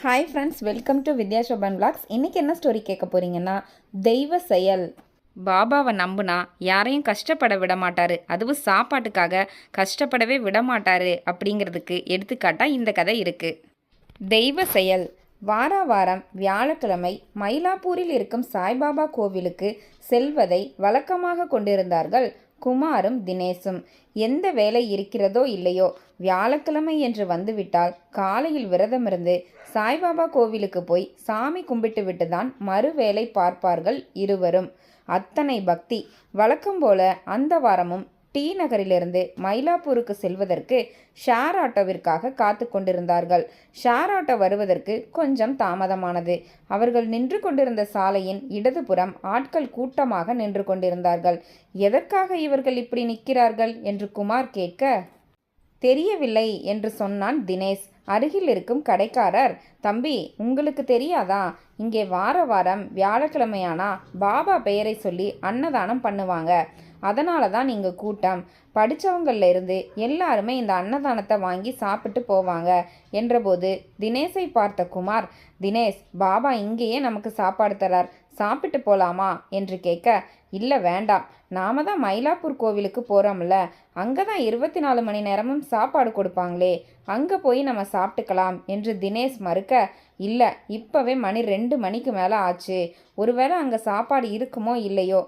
Hi friends welcome to Vidya Sobhan blogs இன்றைக்கி என்ன story கேட்க போகிறீங்கன்னா தெய்வ செயல். பாபாவை நம்புனா யாரையும் கஷ்டப்பட விட மாட்டார் அதுவும் சாப்பாட்டுக்காக கஷ்டப்படவே விட மாட்டார் அப்படிங்கிறதுக்கு எடுத்துக்காட்டாக இந்த கதை இருக்குது தெய்வ செயல். வார வாரம் வியாழக்கிழமை மயிலாப்பூரில் இருக்கும் சாய்பாபா கோவிலுக்கு செல்வதை வழக்கமாக கொண்டிருந்தார்கள். குமாரும் தினேசும் எந்த வேலை இருக்கிறதோ இல்லையோ வியாழக்கிழமை என்று வந்துவிட்டால் காலையில் விரதமிருந்து சாய்பாபா கோவிலுக்கு போய் சாமி கும்பிட்டு விட்டு தான் மறு வேலை பார்ப்பார்கள் இருவரும். அத்தனை பக்தி வழக்கம் போல அந்த வாரமும் டி நகரிலிருந்து மயிலாப்பூருக்கு செல்வதற்கு ஷேர் ஆட்டோவிற்காக காத்து கொண்டிருந்தார்கள். ஷேர் ஆட்டோ வருவதற்கு கொஞ்சம் தாமதமானது. அவர்கள் நின்று கொண்டிருந்த சாலையின் இடதுபுறம் ஆட்கள் கூட்டமாக நின்று கொண்டிருந்தார்கள். எதற்காக இவர்கள் இப்படி நிற்கிறார்கள்? என்று குமார் கேட்க தெரியவில்லை என்று சொன்னான் தினேஷ். அருகில் இருக்கும் கடைக்காரர் தம்பி உங்களுக்கு தெரியாதா? இங்கே வார வாரம் வியாழக்கிழமையானா? பாபா பெயரை சொல்லி அன்னதானம் பண்ணுவாங்க. அதனால தான் இங்கே கூட்டம் படித்தவங்கள்லேருந்து எல்லாருமே இந்த அன்னதானத்தை வாங்கி சாப்பிட்டு போவாங்க. என்றபோது தினேஷை பார்த்த குமார் தினேஷ் பாபா இங்கேயே நமக்கு சாப்பாடு தரார். சாப்பிட்டு போலாமா? என்று கேட்க இல்லை வேண்டாம். நாம தான் மயிலாப்பூர் கோவிலுக்கு போகிறோம்ல அங்கே தான் இருபத்தி நாலு மணி நேரமும் சாப்பாடு கொடுப்பாங்களே. அங்கே போய் நம்ம சாப்பிட்டுக்கலாம். என்று தினேஷ் மறுக்க இல்லை இப்போவே மணி ரெண்டு மணிக்கு மேலே ஆச்சு. ஒருவேளை அங்கே சாப்பாடு இருக்குமோ இல்லையோ?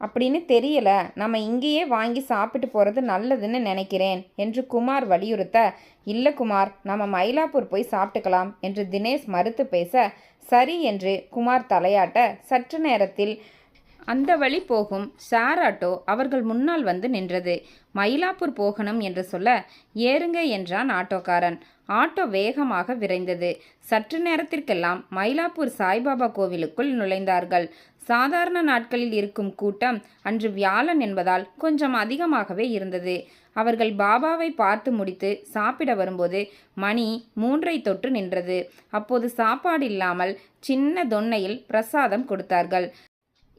அப்படின்னு தெரியல. நம்ம இங்கேயே வாங்கி சாப்பிட்டு போகிறது நல்லதுன்னு நினைக்கிறேன் என்று குமார் வலியுறுத்த இல்லை குமார் நம்ம மயிலாப்பூர் போய் சாப்பிட்டுக்கலாம் என்று தினேஷ் மறுத்து பேச சரி என்று குமார் தலையாட்ட சற்று நேரத்தில் அந்த வழி போகும். ஷேர் ஆட்டோ அவர்கள் முன்னால் வந்து நின்றது. மயிலாப்பூர் போகணும் என்று சொல்ல ஏறுங்க என்றான் ஆட்டோக்காரன். ஆட்டோ வேகமாக விரைந்தது. சற்று நேரத்திற்கெல்லாம் மயிலாப்பூர் சாய்பாபா கோவிலுக்குள் நுழைந்தார்கள். சாதாரண நாட்களில் இருக்கும் கூட்டம் அன்று வியாழன் என்பதால் கொஞ்சம் அதிகமாகவே இருந்தது. அவர்கள் பாபாவை பார்த்து முடித்து சாப்பிட வரும்போது மணி மூன்றை தொட்டு நின்றது. அப்போது சாப்பாடு இல்லாமல் சின்ன தொன்னையில் பிரசாதம் கொடுத்தார்கள்.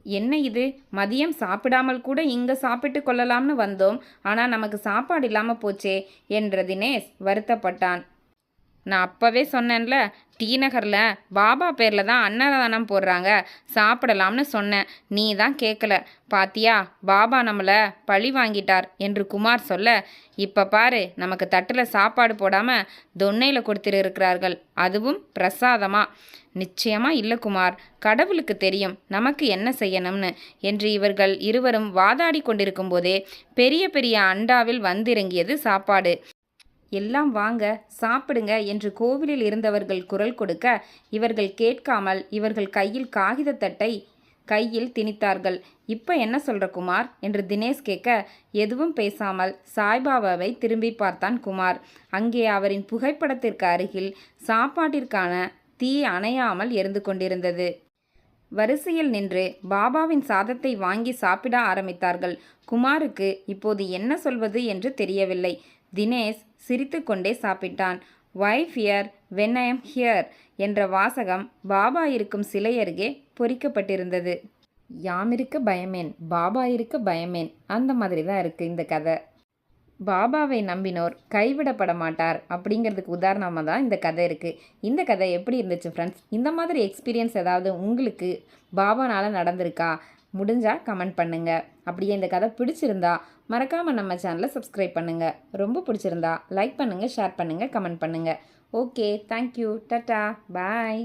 என்ன இது? மதியம் சாப்பிடாமல் கூட இங்கே சாப்பிட்டு கொள்ளலாம்னு வந்தோம். ஆனால் நமக்கு சாப்பாடு இல்லாமல் போச்சே என்ற தினேஷ் வருத்தப்பட்டான். நான் அப்போவே சொன்னேன்ல டி நகரில் பாபா பேரில் தான் அன்னதானம் போடுறாங்க சாப்பிடலாம்னு சொன்னேன். நீ தான் கேட்கல பாத்தியா பாபா நம்மளை பழி வாங்கிட்டார் என்று குமார் சொல்ல இப்போ பாரு நமக்கு தட்டில் சாப்பாடு போடாமல் தொன்னையில் கொடுத்துட்டு இருக்கிறார்கள். அதுவும் பிரசாதமாக நிச்சயமா இல்லை குமார். கடவுளுக்கு தெரியும் நமக்கு என்ன செய்யணும்னு என்று இவர்கள் இருவரும் வாதாடி கொண்டிருக்கும் போதே பெரிய பெரிய அண்டாவில் வந்திறங்கியது சாப்பாடு. எல்லாம் வாங்க சாப்பிடுங்க என்று கோவிலில் இருந்தவர்கள் குரல் கொடுக்க இவர்கள் கேட்காமல் இவர்கள் கையில் காகிதத்தட்டை கையில் திணித்தார்கள். இப்போ என்ன சொல்கிற குமார்? என்று தினேஷ் கேட்க எதுவும் பேசாமல் சாய்பாபாவை திரும்பி பார்த்தான் குமார். அங்கே அவரின் புகைப்படத்திற்கு அருகில் சாப்பாட்டிற்கான தீ அணையாமல் எரிந்து கொண்டிருந்தது. வரிசையில் நின்று பாபாவின் சாதத்தை வாங்கி சாப்பிட ஆரம்பித்தார்கள். குமாருக்கு இப்போது என்ன சொல்வது என்று தெரியவில்லை. தினேஷ் சிரித்துக்கொண்டே சாப்பிட்டான். Wife here when I am here என்ற வாசகம் பாபா இருக்கும் சிலை அருகே பொறிக்கப்பட்டிருந்தது யாமிருக்க பயமேன் பாபா இருக்க பயமேன். அந்த மாதிரி தான் இருக்குது இந்த கதை. பாபாவை நம்பினோர் கைவிடப்பட மாட்டார் அப்படிங்கிறதுக்கு உதாரணமாக தான் இந்த கதை இருக்குது இந்த கதை எப்படி இருந்துச்சு ஃப்ரெண்ட்ஸ் இந்த மாதிரி எக்ஸ்பீரியன்ஸ் ஏதாவது உங்களுக்கு பாபானால் நடந்திருக்கா? முடிஞ்சால் கமெண்ட் பண்ணுங்கள் அப்படியே இந்த கதை பிடிச்சிருந்தா மறக்காமல் நம்ம சேனலை சப்ஸ்கிரைப் பண்ணுங்கள் ரொம்ப பிடிச்சிருந்தா லைக் பண்ணுங்கள் ஷேர் பண்ணுங்கள் கமெண்ட் பண்ணுங்கள் ஓகே தேங்க்யூ டட்டா பாய்